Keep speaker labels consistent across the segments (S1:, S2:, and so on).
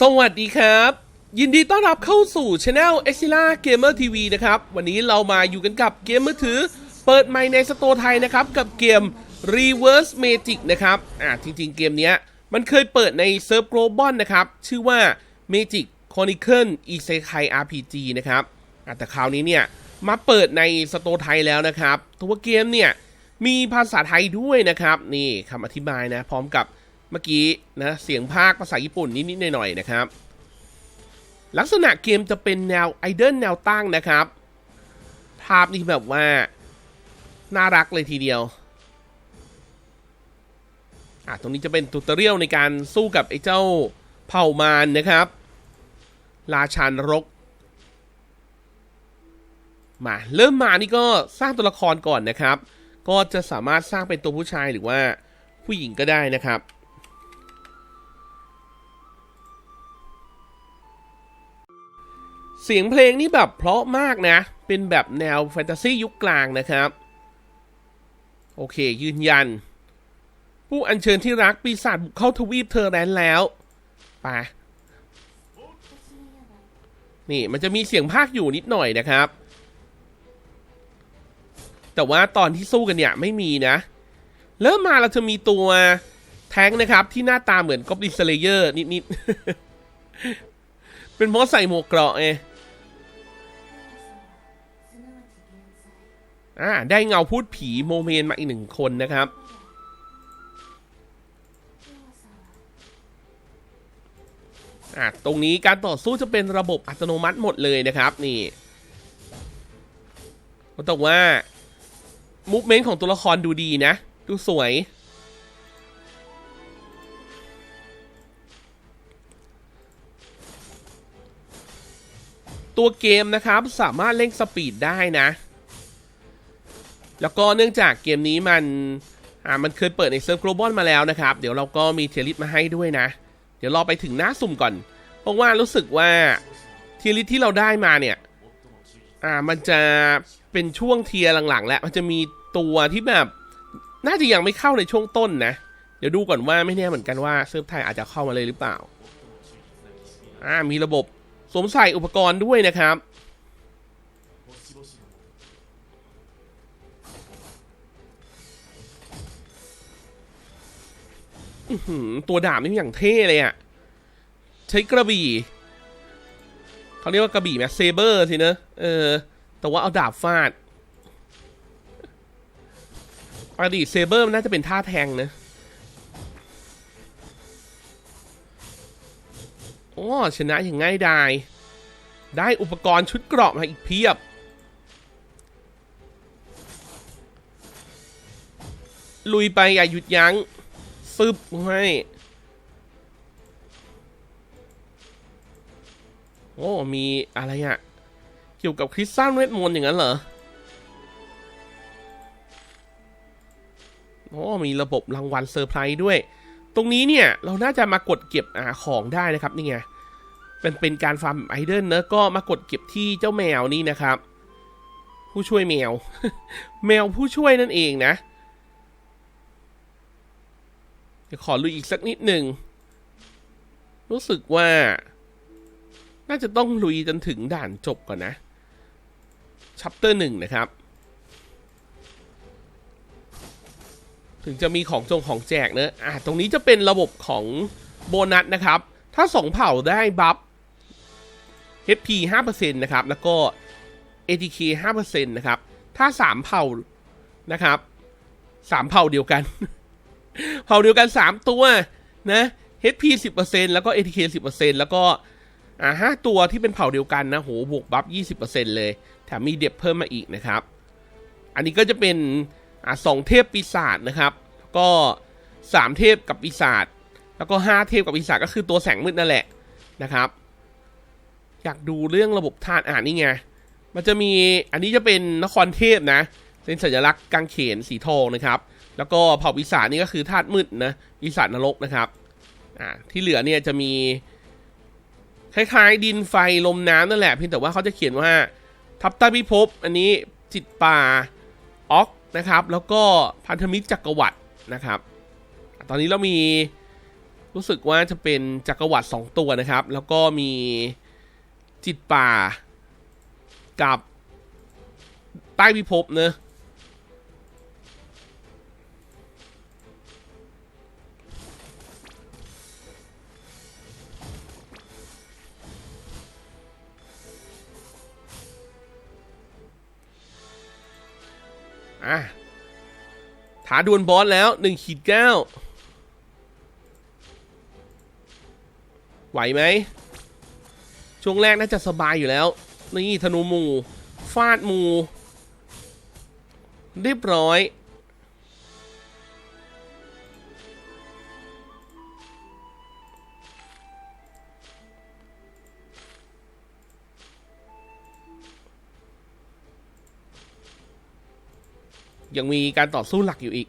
S1: สวัสดีครับ ยินดีต้อนรับเข้าสู่ช anel e x i l a Gamer TV นะครับ วันนี้เรามาอยู่กันกับเกมมือถือ เปิดใหม่ในสโตร์ไทยนะครับ กับเกม Reverse Magic นะครับ อ่าจริงๆเกมเนี้ยมันเคยเปิดในเซิร์ฟ Global นะครับ ชื่อว่า Magic Chronicle Isekai RPG นะครับอ่าแต่คราวนี้เนี่ย มาเปิดในสโตร์ไทยแล้วนะครับ ตัวเกมเนี่ย มีภาษาไทยด้วยนะครับ นี่คำอธิบายนะ พร้อมกับ เมื่อกี้นะเสียงภาคภาษาญี่ปุ่นนิดๆหน่อยๆนะครับ ลักษณะเกมจะเป็นแนวไอเดลแนวตั้งนะครับ ภาพนี่แบบว่า น่ารักเลยทีเดียวอะตรงนี้จะเป็นตูตเรียลในการสู้กับไอ้เจ้าเผ่ามารนะครับ ราชานรก มาเริ่มมานี่ก็สร้างตัวละครก่อนนะครับ ก็จะสามารถสร้างเป็นตัวผู้ชายหรือว่าผู้หญิงก็ได้นะครับ เสียงเพลงนี่แบบเพราะมากนะ เป็นแบบแนวแฟนตาซียุคกลางนะครับ โอเค ยืนยัน ผู้อัญเชิญที่รักปีศาจบุกเข้าทวีปเธอแลนแล้วไปนี่มันจะมีเสียงภาคอยู่นิดหน่อยนะครับ แต่ว่าตอนที่สู้กันเนี่ยไม่มีนะ เริ่มมาเราจะมีตัวแท้งนะครับ ที่หน้าตาเหมือนกอบลินสเลเยอร์นิดๆ เป็นเพราะใส่หมวกเกราะไง อ่าได้เงาพูดผีโมเมนมาอีกหนึ่งคนนะครับ อะตรงนี้การต่อสู้จะเป็นระบบอัตโนมัติหมดเลยนะครับ นี่ก็ต้องว่ามูฟเมนต์ของตัวละครดูดีนะ ดูสวยตัวเกมนะครับสามารถเร่งสปีดได้นะ แล้วก็เนื่องจากเกมนี้มันอ่ามันเคยเปิดในเซิร์ฟ global มาแล้วนะครับ เดี๋ยวเราก็มีเทียริสมาให้ด้วยนะ เดี๋ยวรอไปถึงหน้าสุ่มก่อน เพราะว่ารู้สึกว่าเทียริสที่เราได้มาเนี่ยอ่ามันจะเป็นช่วงเทียร์หลังๆ แล้วมันจะมีตัวที่แบบน่าจะยังไม่เข้าในช่วงต้นนะ เดี๋ยวดูก่อนว่าไม่แน่เหมือนกันว่าเซิร์ฟไทยอาจจะเข้ามาเลยหรือเปล่าอ่ามีระบบสวมใส่อุปกรณ์ด้วยนะครับ ตัวดาบนี่อย่างเท่เลยอะใช้กระบี่เขาเรียกว่ากระบี่ไหมเซเบอร์สินะเออ แต่ว่าเอาดาบฟาดปกติเซเบอร์มันน่าจะเป็นท่าแทงนะโอ้ชนะอย่างง่ายดายได้อุปกรณ์ชุดเกราะมาอีกเพียบ ลุยไปอย่าหยุดยัง้ง ฟึบให้โอ้ มีอะไรอะ เกี่ยวกับคริสตัลเวทมนต์อย่างนั้นเหรอ โอ้ มีระบบรางวัลเซอร์ไพรส์ด้วย ตรงนี้เนี่ย เราน่าจะมากดเก็บอาของได้นะครับนี่ไงเป็นเป็นการฟาร์มไอเดนเนอะก็มากดเก็บที่เจ้าแมวนี่นะครับ ผู้ช่วยแมว แมวผู้ช่วยนั่นเองนะ เดี๋ยวขอลุยอีกสักนิดหนึ่ง รู้สึกว่า น่าจะต้องลุยจนถึงด่านจบก่อนนะชัปเตอร์หนึ่งนะครับ ถึงจะมีของจงของแจกเนอะอะตรงนี้จะเป็นระบบของโบนัสนะครับ ถ้าสองเผ่าได้บัฟ HP 5%นะครับ แล้วก็ ATK 5%นะครับ ถ้าสามเผ่านะครับสามเผ่าเดียวกัน เผ่าเดียวกัน 3 ตัวนะ HP 10%แล้วก็ ATK 10%แล้วก็อ่าห้าตัวที่เป็นเผ่าเดียวกันนะโหบวกบัฟ20%เลย แถมมีเด็บเพิ่มมาอีกนะครับ อันนี้ก็จะเป็นอ่าสองเทพปีศาจนะครับ ก็สามเทพกับปีศาจแล้วก็ห้าเทพกับปีศาจก็คือตัวแสงมืดนั่นแหละนะครับ อยากดูเรื่องระบบธาตุอ่านนี่ไงมันจะมีอันนี้จะเป็นนครเทพนะเป็นสัญลักษณ์กางเขนสีทองนะครับ แล้วก็เผ่าปีศาจนี่ก็คือธาตุมืดนะปีศาจนรกนะครับอ่าที่เหลือเนี่ยจะมีคล้ายๆ ดินไฟลมน้ำนั่นแหละเพียงแต่ว่าเขาจะเขียนว่า ทับใต้พิภพอันนี้จิตป่าออกนะครับ แล้วก็พันธมิตรจักรวรรดินะครับ ตอนนี้เรามีรู้สึกว่าจะเป็นจักรวรรดิสองตัวนะครับ แล้วก็มีจิตป่ากับใต้พิภพเนอะ ดวลบอสแล้วหนึ่งขีดเก้าไหวไหม ช่วงแรกน่าจะสบายอยู่แล้ว นี่ธนูมู ฟาดมู เรียบร้อย ยังมีการต่อสู้หลักอยู่อีก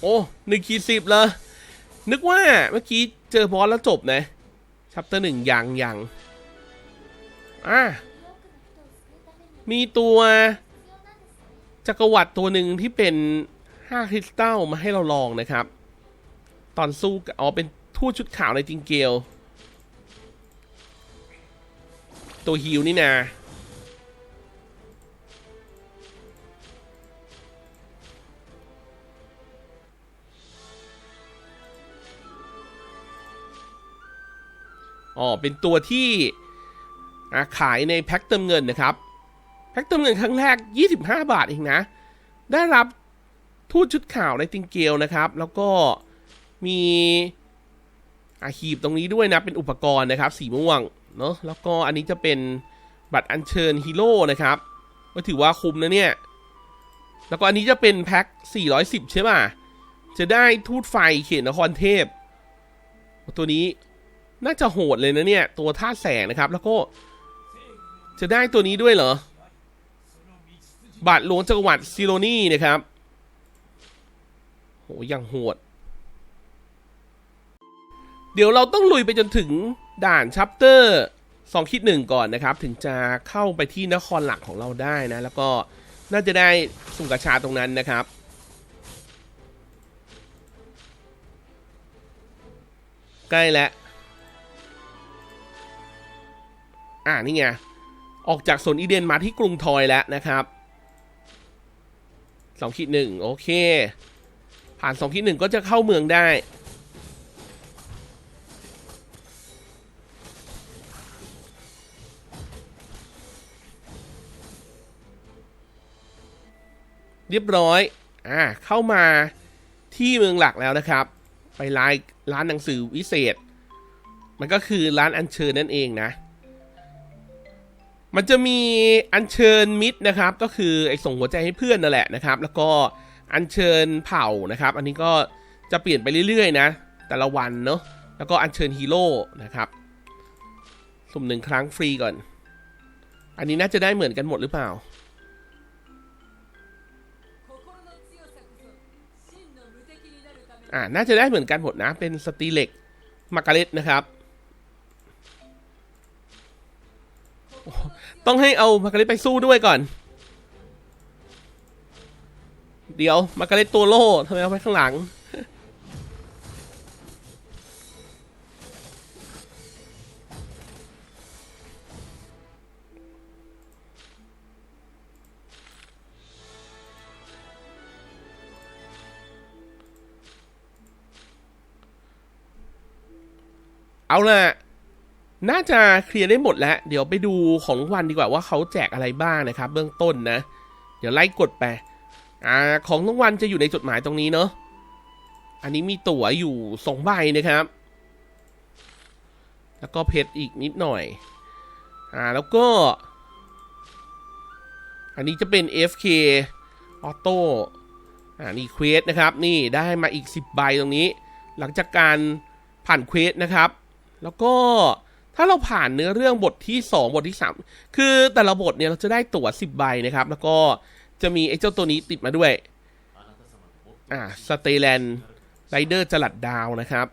S1: โอ้หนึ่งขีดสิบเลยนึกว่าเมื่อกี้เจอบอสแล้วจบนะชัปเตอร์หนึ่งยังยังอะมีตัวจักรวรรดิตัวหนึ่งที่เป็นห้าคริสตัลมาให้เราลองนะครับ ตอนสู้อ๋อเป็นทูตชุดขาวในจิงเกลตัวฮิวนี่นา อ๋อเป็นตัวที่ขายในแพ็คเติมเงินนะครับ แพ็คเติมเงินครั้งแรก 25 บาทเองนะ ได้รับทูตชุดข่าวในติงเกลนะครับ แล้วก็มีอาหีบตรงนี้ด้วยนะ เป็นอุปกรณ์นะครับ สีม่วงเนอะแล้วก็อันนี้จะเป็นบัตรอัญเชิญฮีโร่นะครับก็ถือว่าคุ้มนะเนี่ย แล้วก็อันนี้จะเป็นแพ็ค 410 ใช่ป่ะ จะได้ทูตไฟเขตนครเทพ ตัวนี้ น่าจะโหดเลยนะเนี่ย ตัวท่าแสงนะครับ แล้วก็ จะได้ตัวนี้ด้วยเหรอ บาทหลวงจักรวรรดิซิโรนี่นะครับโหยังโหด เดี๋ยวเราต้องลุยไปจนถึงด่านชัปเตอร์สองคิดหนึ่งก่อนนะครับ ถึงจะเข้าไปที่นครหลักของเราได้นะ แล้วก็น่าจะได้สุ่มกระชาตรงนั้นนะครับใกล้แล้ว อ่านี่ไง ออกจากสวนอีเดนมาที่กรุงทอยแล้วนะครับสองขีดหนึ่งโอเค ผ่านสองขีดหนึ่งก็จะเข้าเมืองได้ เรียบร้อย อ่า เข้ามาที่เมืองหลักแล้วนะครับ ไปร้านร้านหนังสือวิเศษ มันก็คือร้านอัญเชิญนั่นเองนะ มันจะมีอัญเชิญมิตรนะครับ ก็คือไอ้ส่งหัวใจให้เพื่อนนั่นแหละนะครับ แล้วก็อัญเชิญเผ่านะครับ อันนี้ก็จะเปลี่ยนไปเรื่อยๆนะ แต่ละวันเนาะแล้วก็อัญเชิญฮีโร่นะครับสุ่มหนึ่งครั้งฟรีก่อน อันนี้น่าจะได้เหมือนกันหมดหรือเปล่า อ่า น่าจะได้เหมือนกันหมดนะ เป็นสตีเล็กมาการเล็ตนะครับ ต้องให้เอามาการเลตไปสู้ด้วยก่อน เดี๋ยวมาการเลตตัวโล่ทำไมเอาไว้ข้างหลัง เอาล่ะ น่าจะเคลียร์ได้หมดแล้ว เดี๋ยวไปดูของรางวันดีกว่าว่าเขาแจกอะไรบ้างนะครับ เบื้องต้นนะ เดี๋ยวไล่กดไปอ่าของรางวัลจะอยู่ในจดหมายตรงนี้เนาะอันนี้มีตั๋วอยู่สองใบนะครับ แล้วก็เพชรอีกนิดหน่อยอ่าแล้วก็ อันนี้จะเป็น FK ออโต้อ่านี่เควสนะครับนี่ได้มาอีก 10 ใบตรงนี้ หลังจากการผ่านเควสนะครับ แล้วก็ ถ้าเราผ่านเนื้อเรื่องบทที่ 2 บทที่ 3 คือแต่ละบทเนี่ยเราจะได้ตั๋ว10 ใบนะครับ แล้วก็จะมีไอ้เจ้าตัวนี้ติดมาด้วย อ่าสเตแลนไรเดอร์จลัดดาวนะครับ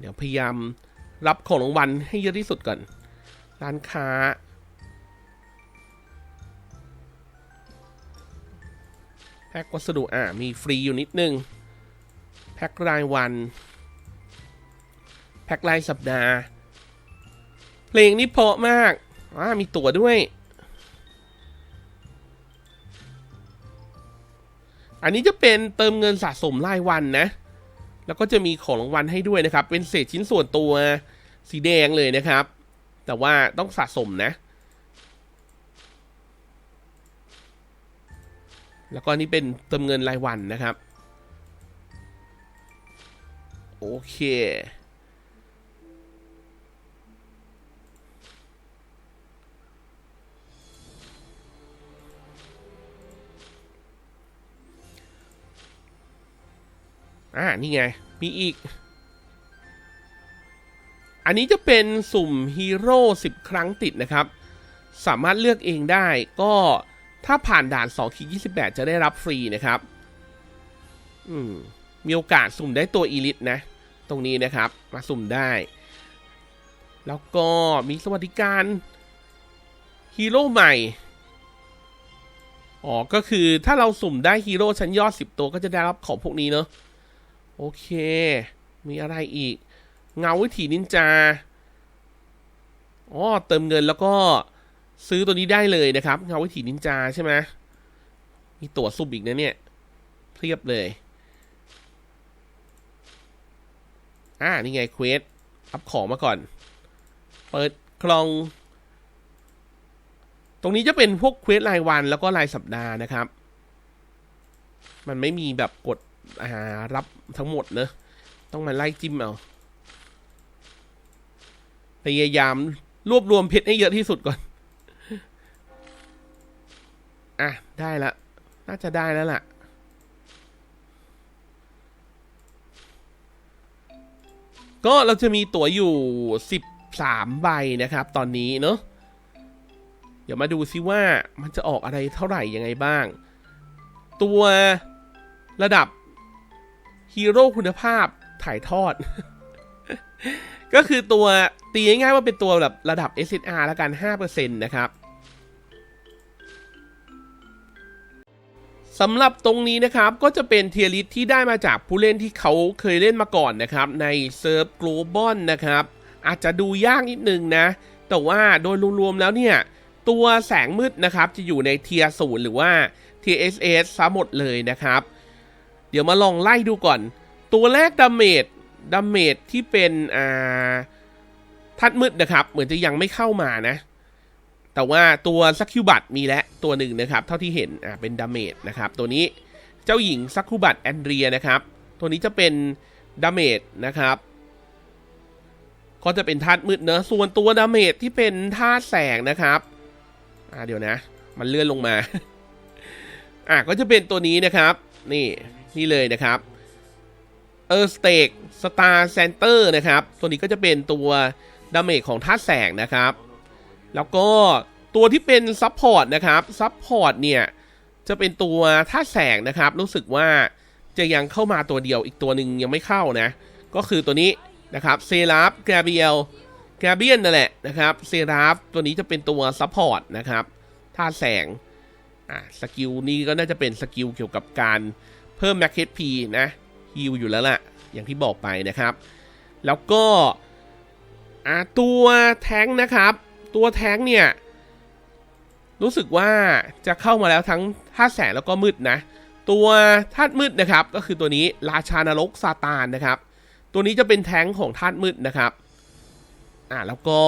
S1: เดี๋ยวพยายามรับของรางวัลให้เยอะที่สุดก่อน ร้านค้า แพ็กวัสดุอ่ามีฟรีอยู่นิดนึง แพ็กรายวัน พ็กรายสัปดาห์ เพลงนี้เพราะมากอ่ามีตั๋วด้วย อันนี้จะเป็นเติมเงินสะสมรายวันนะ แล้วก็จะมีของรางวัลให้ด้วยนะครับ เป็นเศษชิ้นส่วนตัวสีแดงเลยนะครับ แต่ว่าต้องสะสมนะ แล้วก็นี่เป็นเติมเงินรายวันนะครับ โอเค อ่านี่ไง มีอีก อันนี้จะเป็นสุ่มฮีโร่10 ครั้งติดนะครับ สามารถเลือกเองได้ ก็ถ้าผ่านด่าน2คี28 จะได้รับฟรีนะครับ อืม มีโอกาสสุ่มได้ตัวอีลิทนะ ตรงนี้นะครับ มาสุ่มได้ แล้วก็มีสวัสดิการฮีโร่ใหม่อ๋อ ก็คือถ้าเราสุ่มได้ฮีโร่ชั้นยอด 10 ตัวก็จะได้รับของพวกนี้เนาะ โอเค มีอะไรอีก เงาวิถีนินจา อ๋อ เติมเงินแล้วก็ซื้อตัวนี้ได้เลยนะครับ เงาวิถีนินจาใช่ไหมมีตั๋วซุ่มอีกนะเนี่ยเพียบเลย อ่า นี่ไงเควส อัพของมาก่อน เปิดกล่อง ตรงนี้จะเป็นพวกเควสรายวันแล้วก็รายสัปดาห์นะครับ มันไม่มีแบบกดารับทั้งหมดเนอะต้องมาไล่จิ้มเอาพยายามรวบรวมเพชรให้เยอะที่สุดก่อน อะ ได้ละ น่าจะได้แล้วล่ะ ก็เราจะมีตั๋วอยู่ 13 ใบนะครับ ตอนนี้เนอะเดี๋ยวมาดูซิว่ามันจะออกอะไรเท่าไหร่ยังไงบ้าง ตัวระดับ ฮีโร่คุณภาพถ่ายทอด ก็คือตัวตีง่ายๆว่าเป็นตัวแบบระดับ SNR แล้วกัน 5%นะครับสำหรับตรงนี้นะครับก็จะเป็นเทียริสที่ได้มาจากผู้เล่นที่เขาเคยเล่นมาก่อนนะครับ ในเซิร์ฟ global นะครับ อาจจะดูยากนิดนึงนะ แต่ว่าโดยรวมๆแล้วเนี่ย ตัวแสงมืดนะครับ จะอยู่ในเทียศูนย์หรือว่า TSS ซะหมดเลยนะครับ เดี๋ยวมาลองไล่ดูก่อน ตัวแรกดาเมจดาเมจที่เป็นอ่าทัดมืดนะครับ เหมือนจะยังไม่เข้ามานะ แต่ว่าตัวซักคิวบัตมีแล้วตัวหนึ่งนะครับ เท่าที่เห็นอ่าเป็นดาเมจนะครับ ตัวนี้เจ้าหญิงซักคิวบัตแอนเดรียนะครับ ตัวนี้จะเป็นดาเมจนะครับ ก็จะเป็นธาตุมืดเนอะส่วนตัวดาเมจที่เป็นธาตุแสงนะครับอ่าเดี๋ยวนะ มันเลื่อนลงมา อะก็จะเป็นตัวนี้นะครับ นี่ นี่เลยนะครับเออสเตกสตาร์เซนเตอร์นะครับ ตัวนี้ก็จะเป็นตัวดาเมจของธาแสงนะครับ แล้วก็ตัวที่เป็นซับพอร์ตนะครับซับพอร์ตเนี่ย จะเป็นตัวธาแสงนะครับ รู้สึกว่าจะยังเข้ามาตัวเดียวอีกตัวหนึ่งยังไม่เข้านะ ก็คือตัวนี้นะครับเซราฟแกรเบียลแกรเบียนนั่นแหละนะครับเซราฟตัวนี้จะเป็นตัวซับพอร์ตนะครับธาแสงอะสกิลนี้ก็น่าจะเป็นสกิลเกี่ยวกับการ เพิ่มแม็กเ p นะฮิลอยู่แล้วล่ะ อย่างที่บอกไปนะครับ แล้วก็ตัวแท้งนะครับ ตัวแท้งเนี่ย รู้สึกว่าจะเข้ามาแล้วทั้งธาแสงแล้วก็มืดนะ ตัวธาตุมืดนะครับ ก็คือตัวนี้ราชานรกซาตานนะครับ ตัวนี้จะเป็นแท้งของธาตุมืดนะครับอ่าแล้วก็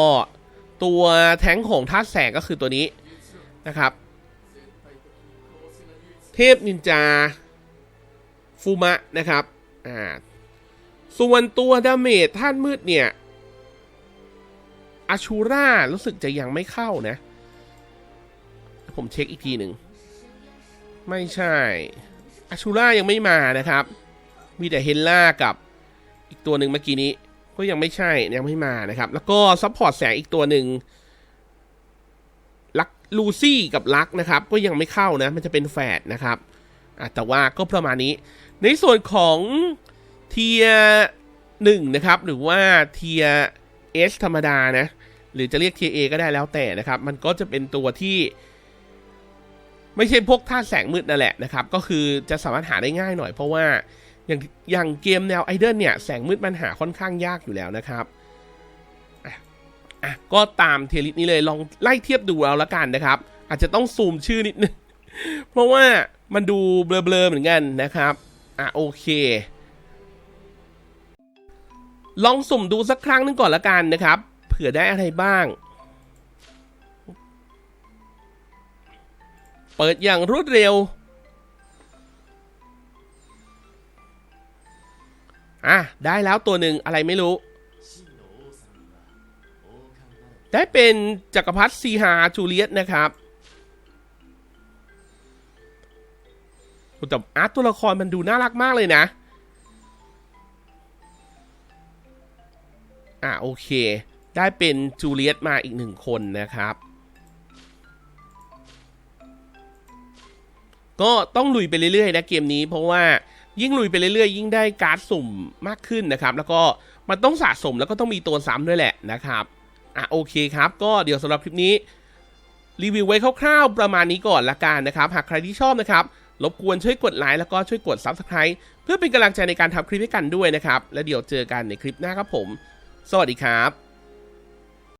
S1: ตัวแท้งของธาตุแสงก็คือตัวนี้นะครับ เทพนินจา ฟูมะนะครับอ่าส่วนตัวดาเมจธาตุมืดเนี่ยอาชูรารู้สึกจะยังไม่เข้านะ ผมเช็คอีกทีหนึ่ง ไม่ใช่อาชูรายังไม่มานะครับ มีแต่เฮลล่ากับอีกตัวหนึ่งเมื่อกี้นี้ ก็ยังไม่ใช่ ยังไม่มานะครับ แล้วก็ซัพพอร์ตแสงอีกตัวหนึ่งลักลูซี่กับลักนะครับ ก็ยังไม่เข้านะ มันจะเป็นแฝดนะครับ แต่ว่าก็ประมาณนี้ ในส่วนของเทียหนึ่งนะครับ หรือว่าเทียเอสธรรมดานะ หรือจะเรียกเทียเอก็ได้แล้วแต่นะครับ มันก็จะเป็นตัวที่ ไม่ใช่พวกท่าแสงมืดนั่นแหละนะครับ ก็คือจะสามารถหาได้ง่ายหน่อยเพราะว่าอย่างอย่างเกมแนวไอเดนเนี่ยแสงมืดมันหาค่อนข้างยากอยู่แล้วนะครับอะอะก็ตามเทลิสนี้เลยลองไล่เทียบดูเอาละกันนะครับ อาจจะต้องซูมชื่อนิดนึงเพราะว่า มันดูเบลอๆเหมือนกันนะครับ อะโอเค ลองสุ่มดูสักครั้งหนึงก่อนละกันนะครับ เผื่อได้อะไรบ้าง เปิดอย่างรวดเร็ว อะ ได้แล้วตัวหนึ่งอะไรไม่รู้ ได้เป็นจักรพรรดิซีฮาจูเลียตนะครับ แต่อาร์ตตัวละครมันดูน่ารักมากเลยนะ อะโอเค ได้เป็นจูเลียตมาอีกหนึ่งคนนะครับ ก็ต้องลุยไปเรื่อยๆนะเกมนี้เพราะว่ายิ่งลุยไปเรื่อยๆ ยิ่งได้การ์ดสุ่มมากขึ้นนะครับ แล้วก็มันต้องสะสมแล้วก็ต้องมีตัวซ้ำด้วยแหละนะครับอะโอเคครับ ก็เดี๋ยวสำหรับคลิปนี้รีวิวไว้คร่าวๆประมาณนี้ก่อนละกันนะครับ หากใครที่ชอบนะครับ รบกวนช่วยกดไลค์แล้วก็ช่วยกด Subscribe เพื่อเป็นกำลังใจในการทำคลิปให้กันด้วยนะครับ แล้วเดี๋ยวเจอกันในคลิปหน้าครับผม สวัสดีครับ